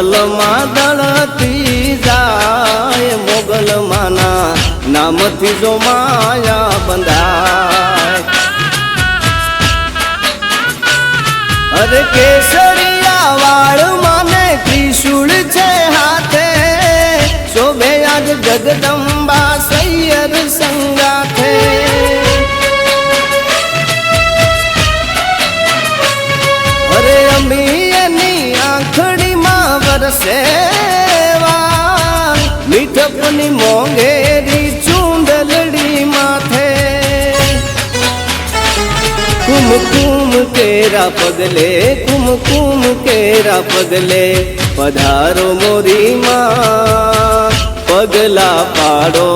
દલમાં દળતી જાય મોગલ માના નામથી જો માયા બંધાય. અરે કેસરિયા વાળ માને ત્રિશુળ છે હાથે. શોભે આજ જગદંબા કેરા પગલે કુમકુમ કેરા પગલે, પધારો મોરી માં પગલા પાડો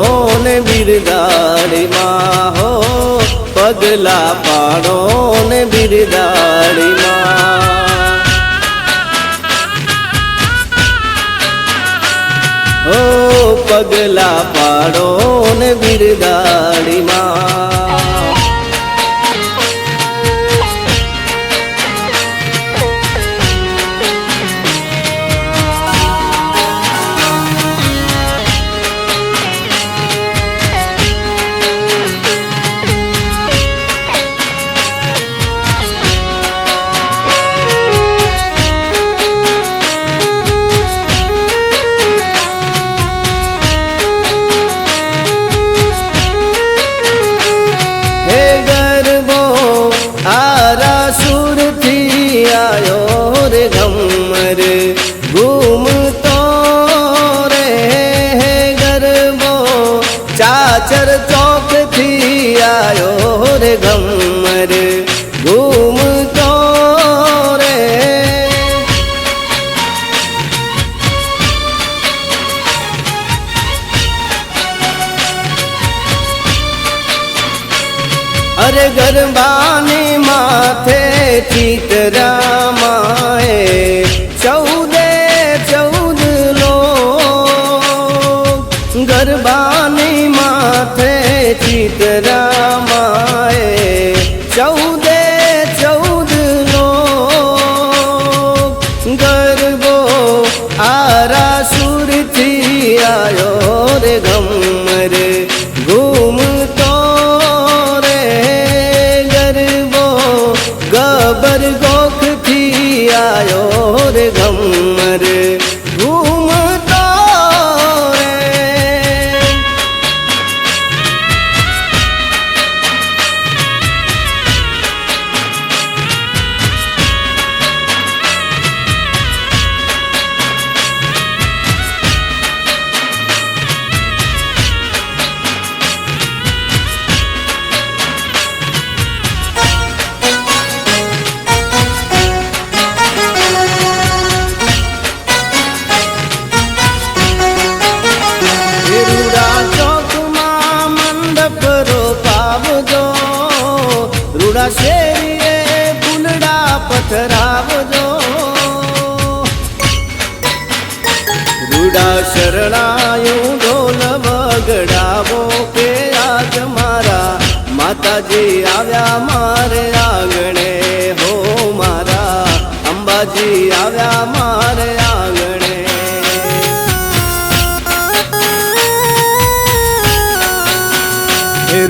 ને બિરદાડી માં હો. પગલા પાડો ને બિરદાડી માં હો, પગલા પાડો ને બિરદાડી માં की तरह આવ્યા મારે આંગણે હો મારા અંબાજી આવ્યા મારે આંગણે.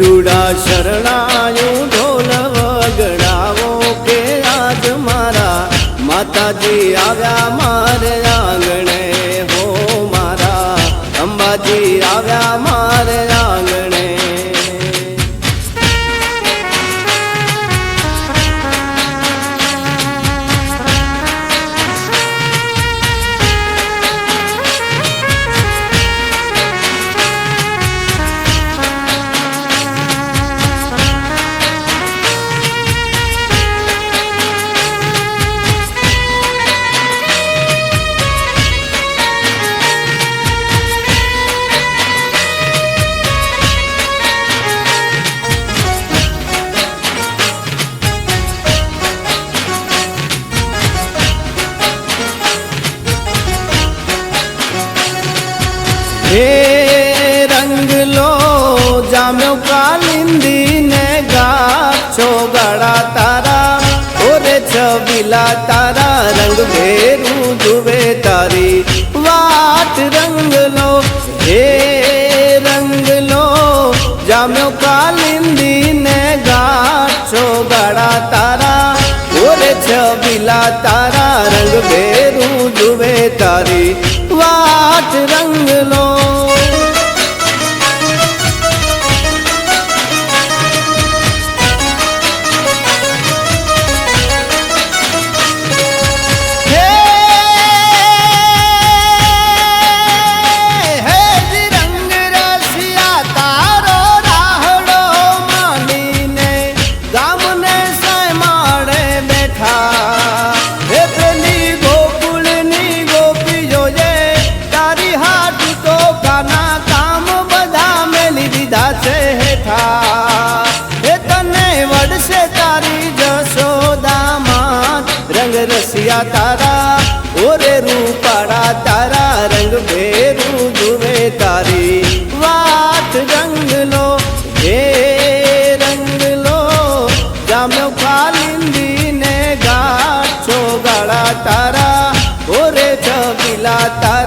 રૂડા શરણાયું છબીલા તારા રંગ ભેરું જુવે તારી વાત રંગ લો હે રંગ લો જામ્યો કાલિંદી ને ગાછો ગાડા તારા ઓરે છબીલા તારા રંગ ભેરું જુવે તારી વાત રંગ છબીલા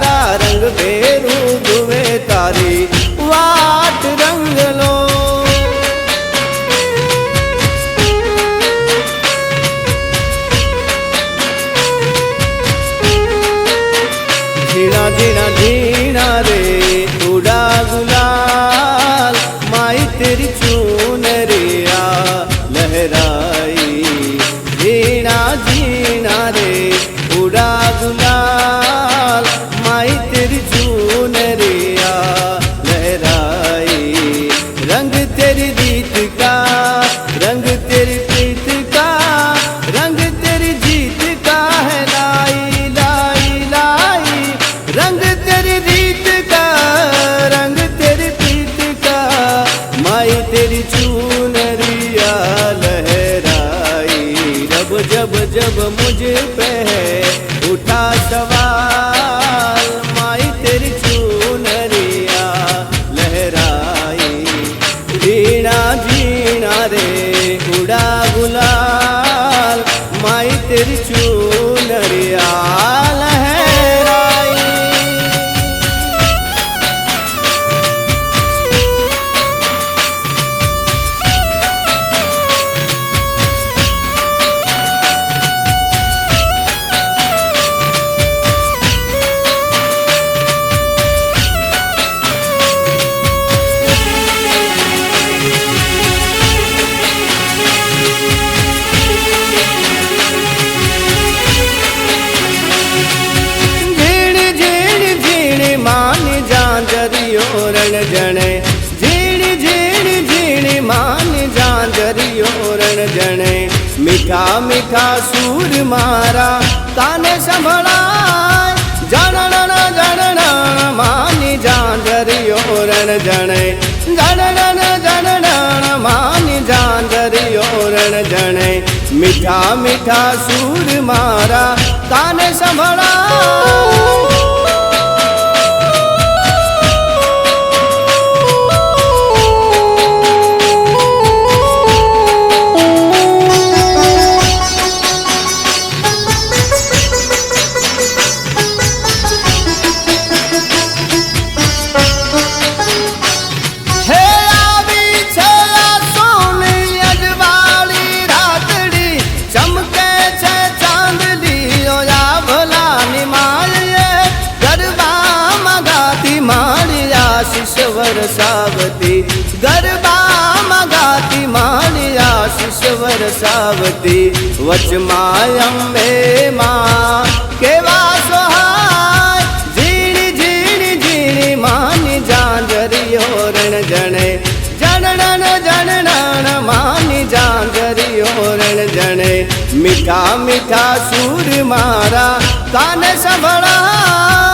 नरिया જાંજરીઓ રણ જણે. ઝીણી ઝીણી ઝીણી માન જાંજરીઓ રણ જણે. મીઠા મીઠા સૂર મારા તાને સંભળાય. જણ જણ માની જાંજરીઓ રણ જણે. જણ જણ માની જાંજરીઓ રણ જણે. મીઠા મીઠા સૂર મારા તાને સંભળાય. વરસાવતી વચમાં અંબે માં કેવા સોહાય ઝીણી ઝીણી ઝીણી માની જાંજરીઓ રણ જણે જણણ જણણ માની જાંજરીઓ રણ જણે મીઠા મીઠા સૂર મારા કાને સંભળા